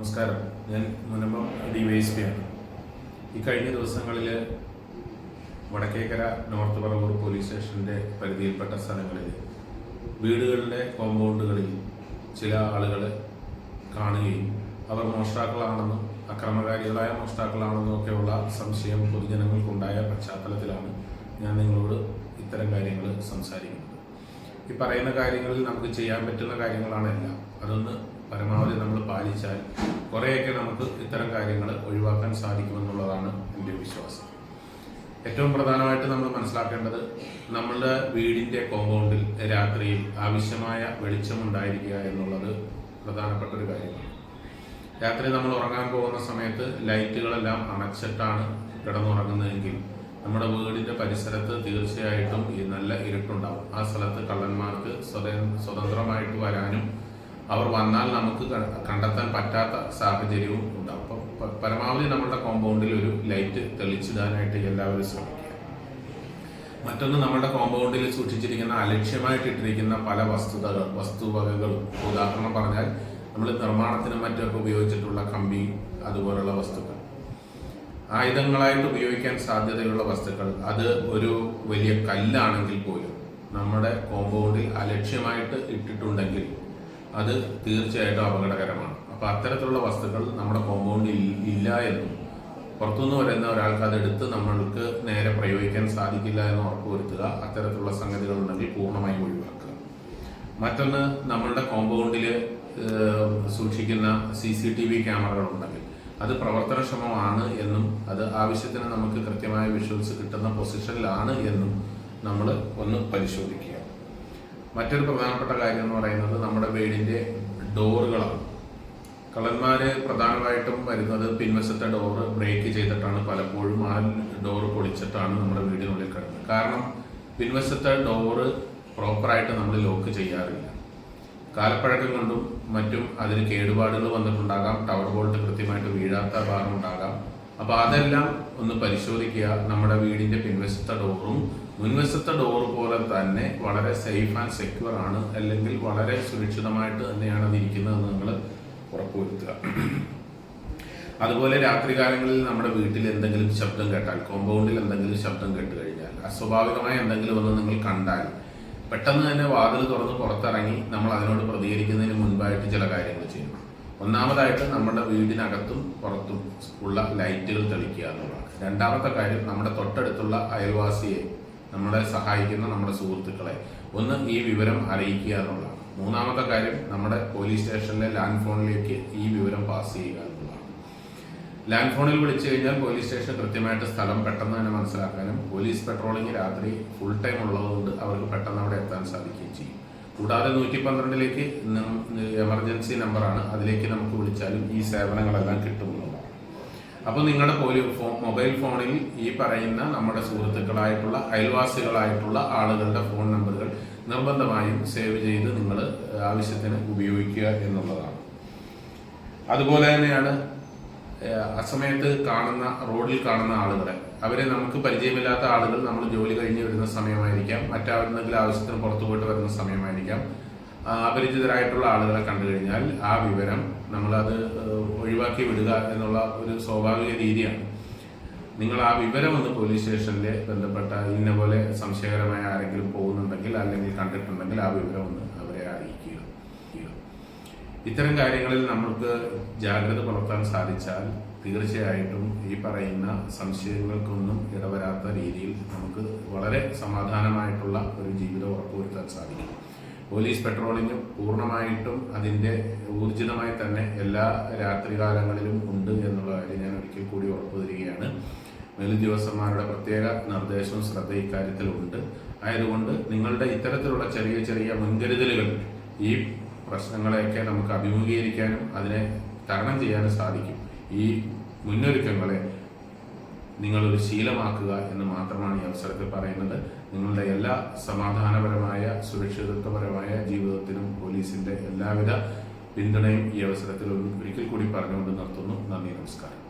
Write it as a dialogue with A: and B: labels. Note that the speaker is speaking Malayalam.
A: നമസ്കാരം. ഞാൻ Munambam D Y S P ആണ്. ഈ കഴിഞ്ഞ ദിവസങ്ങളിൽ വടക്കേക്കര നോർത്ത് പറവൂർ പോലീസ് സ്റ്റേഷന്റെ പരിധിയിൽപ്പെട്ട സ്ഥലങ്ങളിൽ വീടുകളുടെ കോമ്പൗണ്ടുകളിൽ ചില ആളുകൾ കാണുകയും അവർ മോഷ്ടാക്കളാണെന്നും അക്രമകാരികളായ മോഷ്ടാക്കളാണെന്നും ഒക്കെയുള്ള സംശയം പൊതുജനങ്ങൾക്കുണ്ടായ പശ്ചാത്തലത്തിലാണ് ഞാൻ നിങ്ങളോട് ഇത്തരം കാര്യങ്ങൾ സംസാരിക്കുന്നത്. ഈ പറയുന്ന കാര്യങ്ങളിൽ നമുക്ക് ചെയ്യാൻ പറ്റുന്ന കാര്യങ്ങളാണ് എല്ലാം. അതൊന്ന് പരമാവധി നമ്മൾ പാലിച്ചാൽ കുറേയൊക്കെ നമുക്ക് ഇത്തരം കാര്യങ്ങൾ ഒഴിവാക്കാൻ സാധിക്കുമെന്നുള്ളതാണ് എന്റെ വിശ്വാസം. ഏറ്റവും പ്രധാനമായിട്ട് നമ്മൾ മനസ്സിലാക്കേണ്ടത് നമ്മളുടെ വീടിന്റെ കോമ്പൗണ്ടിൽ രാത്രിയിൽ ആവശ്യമായ വെളിച്ചമുണ്ടായിരിക്കുക എന്നുള്ളത് പ്രധാനപ്പെട്ട ഒരു കാര്യമാണ്. രാത്രി നമ്മൾ ഉറങ്ങാൻ പോകുന്ന സമയത്ത് ലൈറ്റുകളെല്ലാം അണച്ചിട്ടാണ് കിടന്നുറങ്ങുന്നതെങ്കിൽ നമ്മുടെ വീടിന്റെ പരിസരത്ത് തീർച്ചയായിട്ടും ഈ നല്ല ഇരുട്ടുണ്ടാവും. ആ സ്ഥലത്ത് കള്ളന്മാർക്ക് സ്വതം- സ്വതന്ത്രമായിട്ട് വരാനും അവർ വന്നാൽ നമുക്ക് കണ്ടെത്താൻ പറ്റാത്ത സാഹചര്യവും ഉണ്ടാവും. അപ്പം പരമാവധി നമ്മുടെ കോമ്പൗണ്ടിൽ ഒരു ലൈറ്റ് തെളിച്ചിടാനായിട്ട് എല്ലാവരും ശ്രമിക്കുക. മറ്റൊന്ന് നമ്മുടെ കോമ്പൗണ്ടിൽ സൂക്ഷിച്ചിരിക്കുന്ന അലക്ഷ്യമായിട്ട് ഇട്ടിരിക്കുന്ന പല വസ്തുതകൾ വസ്തുവകകളും. ഉദാഹരണം പറഞ്ഞാൽ നമ്മൾ നിർമ്മാണത്തിനും മറ്റൊക്കെ ഉപയോഗിച്ചിട്ടുള്ള കമ്പി അതുപോലുള്ള വസ്തുക്കൾ. ആയുധങ്ങളായിട്ട് ഉപയോഗിക്കാൻ സാധ്യതയുള്ള വസ്തുക്കൾ അത് ഒരു വലിയ കല്ലാണെങ്കിൽ പോലും നമ്മുടെ കോമ്പൗണ്ടിൽ അലക്ഷ്യമായിട്ട് ഇട്ടിട്ടുണ്ടെങ്കിൽ അത് തീർച്ചയായിട്ടും അപകടകരമാണ്. അപ്പൊ അത്തരത്തിലുള്ള വസ്തുക്കൾ നമ്മുടെ കോമ്പൗണ്ടിൽ ഇല്ല എന്നും പുറത്തുനിന്ന് വരുന്ന ഒരാൾക്ക് അതെടുത്ത് നമ്മൾക്ക് നേരെ പ്രയോഗിക്കാൻ സാധിക്കില്ല എന്ന് ഉറപ്പുവരുത്തുക അത്തരത്തിലുള്ള സംഗതികൾ ഉണ്ടെങ്കിൽ പൂർണമായും ഒഴിവാക്കുക. മറ്റൊന്ന് നമ്മളുടെ കോമ്പൗണ്ടിൽ സൂക്ഷിക്കുന്ന സി സി ടി വി ക്യാമറകൾ ഉണ്ടെങ്കിൽ. അത് പ്രവർത്തനക്ഷമമാണ് എന്നും അത് ആവശ്യത്തിന് നമുക്ക് കൃത്യമായ വിഷ്വൽസ് കിട്ടുന്ന പൊസിഷനിലാണ് എന്നും നമ്മൾ ഒന്ന് പരിശോധിക്കുക. മറ്റൊരു പ്രധാനപ്പെട്ട കാര്യം എന്ന് പറയുന്നത് നമ്മുടെ വീടിന്റെ ഡോറുകളാണ്. കള്ളന്മാർ പ്രധാനമായിട്ടും വരുന്നത് പിൻവശത്തെ ഡോറ് ബ്രേക്ക് ചെയ്തിട്ടാണ്. പലപ്പോഴും ആ ഡോറ് പൊളിച്ചിട്ടാണ് നമ്മുടെ വീടിനുള്ളിൽ കിടക്കുന്നത്. കാരണം പിൻവശത്തെ ഡോറ് പ്രോപ്പറായിട്ട് നമ്മൾ ലോക്ക് ചെയ്യാറില്ല. കാലപ്പഴക്കം കൊണ്ടും മറ്റും അതിന് കേടുപാടുകൾ വന്നിട്ടുണ്ടാകാം. ടവർ ബോൾട്ട് കൃത്യമായിട്ട് വീഴാത്ത ഭാഗമുണ്ടാകാം അപ്പോൾ അതെല്ലാം ഒന്ന് പരിശോധിക്കുക. നമ്മുടെ വീടിന്റെ പിൻവശത്തെ ഡോറും മുൻവശത്തെ ഡോർ പോലെ തന്നെ വളരെ സേഫ് ആൻഡ് സെക്യൂർ ആണ്. അല്ലെങ്കിൽ വളരെ സുരക്ഷിതമായിട്ട് തന്നെയാണ് അത് ഇരിക്കുന്നതെന്ന് നിങ്ങൾ ഉറപ്പുവരുത്തുക. അതുപോലെ രാത്രി കാലങ്ങളിൽ നമ്മുടെ വീട്ടിൽ എന്തെങ്കിലും ശബ്ദം കേട്ടാൽ കോമ്പൗണ്ടിൽ എന്തെങ്കിലും ശബ്ദം കേട്ട് കഴിഞ്ഞാൽ അസ്വാഭാവികമായ എന്തെങ്കിലും ഒന്ന് നിങ്ങൾ കണ്ടാൽ പെട്ടെന്ന് തന്നെ വാതിൽ തുറന്ന് പുറത്തിറങ്ങി നമ്മൾ അതിനോട് പ്രതികരിക്കുന്നതിന് മുൻപായിട്ട് ചില കാര്യങ്ങൾ ചെയ്യണം ഒന്നാമതായിട്ട് നമ്മുടെ വീടിനകത്തും പുറത്തും ഉള്ള ലൈറ്റുകൾ തെളിക്കുക എന്നുള്ളതാണ്. രണ്ടാമത്തെ കാര്യം നമ്മുടെ തൊട്ടടുത്തുള്ള അയൽവാസിയെ നമ്മളെ സഹായിക്കുന്ന നമ്മുടെ സുഹൃത്തുക്കളെ ഒന്ന് ഈ വിവരം അറിയിക്കുക എന്നുള്ളതാണ്. മൂന്നാമത്തെ കാര്യം നമ്മുടെ പോലീസ് സ്റ്റേഷനിലെ ലാൻഡ് ഫോണിലേക്ക് ഈ വിവരം പാസ് ചെയ്യുക എന്നുള്ളതാണ്. ലാൻഡ് ഫോണിൽ വിളിച്ചു കഴിഞ്ഞാൽ പോലീസ് സ്റ്റേഷൻ കൃത്യമായിട്ട് സ്ഥലം പെട്ടെന്ന് തന്നെ മനസ്സിലാക്കാനും പോലീസ് പെട്രോളിംഗ് രാത്രി ഫുൾ ടൈം ഉള്ളതുകൊണ്ട് അവർക്ക് പെട്ടെന്ന് അവിടെ എത്താൻ സാധിക്കുകയും ചെയ്യും. കൂടാതെ നൂറ്റി പന്ത്രണ്ടിലേക്ക് എമർജൻസി നമ്പറാണ് അതിലേക്ക് നമുക്ക് വിളിച്ചാലും ഈ സേവനങ്ങളെല്ലാം കിട്ടുമെന്നുള്ളതാണ്. അപ്പോൾ നിങ്ങളുടെ പോലി ഫോ- മൊബൈൽ ഫോണിൽ ഈ പറയുന്ന നമ്മുടെ സുഹൃത്തുക്കളായിട്ടുള്ള അയൽവാസികളായിട്ടുള്ള ആളുകളുടെ ഫോൺ നമ്പറുകൾ നിർബന്ധമായും സേവ് ചെയ്ത് നിങ്ങൾ ആവശ്യത്തിന് ഉപയോഗിക്കുക എന്നുള്ളതാണ്. അതുപോലെ തന്നെയാണ് അസമയത്ത് കാണുന്ന റോഡിൽ കാണുന്ന ആളുകളെ അവരെ നമുക്ക് പരിചയമില്ലാത്ത ആളുകൾ നമ്മൾ ജോലി കഴിഞ്ഞ് വരുന്ന സമയമായിരിക്കാം. മറ്റാരുന്നെങ്കിലും ആവശ്യത്തിന് പുറത്തു പോയിട്ട് വരുന്ന സമയമായിരിക്കാം. അപരിചിതരായിട്ടുള്ള ആളുകളെ കണ്ടു കഴിഞ്ഞാൽ ആ വിവരം നമ്മളത് ഒഴിവാക്കി വിടുക എന്നുള്ള ഒരു സ്വാഭാവിക രീതിയാണ്. നിങ്ങൾ ആ വിവരം ഒന്ന് പോലീസ് സ്റ്റേഷനിൽ ബന്ധപ്പെട്ട ഇന്ന പോലെ സംശയകരമായ ആരെങ്കിലും പോകുന്നുണ്ടെങ്കിൽ അല്ലെങ്കിൽ കണ്ടിട്ടുണ്ടെങ്കിൽ ആ വിവരം ഒന്ന് അവരെ അറിയിക്കുക. ഇത്തരം കാര്യങ്ങളിൽ നമ്മൾക്ക് ജാഗ്രത പുലർത്താൻ സാധിച്ചാൽ തീർച്ചയായിട്ടും ഈ പറയുന്ന സംശയങ്ങൾക്കൊന്നും ഇടവരാത്ത രീതിയിൽ നമുക്ക് വളരെ സമാധാനമായിട്ടുള്ള ഒരു ജീവിതം ഉറപ്പുവരുത്താൻ സാധിക്കും. പോലീസ് പെട്രോളിംഗ് പൂർണമായിട്ടും അതിന്റെ ഊർജിതമായി തന്നെ എല്ലാ രാത്രികാലങ്ങളിലും ഉണ്ട് എന്നുള്ള കാര്യം ഞാൻ ഒരിക്കൽ കൂടി ഉറപ്പു തരികയാണ് മേലുദ്യോഗസ്ഥന്മാരുടെ പ്രത്യേക നിർദ്ദേശവും ശ്രദ്ധ ഇക്കാര്യത്തിലുണ്ട്. ആയതുകൊണ്ട് നിങ്ങളുടെ ഇത്തരത്തിലുള്ള ചെറിയ ചെറിയ മുൻകരുതലുകൾ ഈ പ്രശ്നങ്ങളെയൊക്കെ നമുക്ക് അഭിമുഖീകരിക്കാനും അതിനെ തരണം ചെയ്യാനും സാധിക്കും. ഈ മുന്നൊരുക്കങ്ങളെ നിങ്ങളൊരു ശീലമാക്കുക എന്ന് മാത്രമാണ് ഈ അവസരത്തിൽ പറയുന്നത്. നിങ്ങളുടെ എല്ലാ സമാധാനപരമായ സുരക്ഷിതത്വപരമായ ജീവിതത്തിനും പോലീസിന്റെ എല്ലാവിധ പിന്തുണയും ഈ അവസരത്തിൽ ഒരിക്കൽ കൂടി പറഞ്ഞുകൊണ്ട് നിർത്തുന്നു. നന്ദി നമസ്കാരം.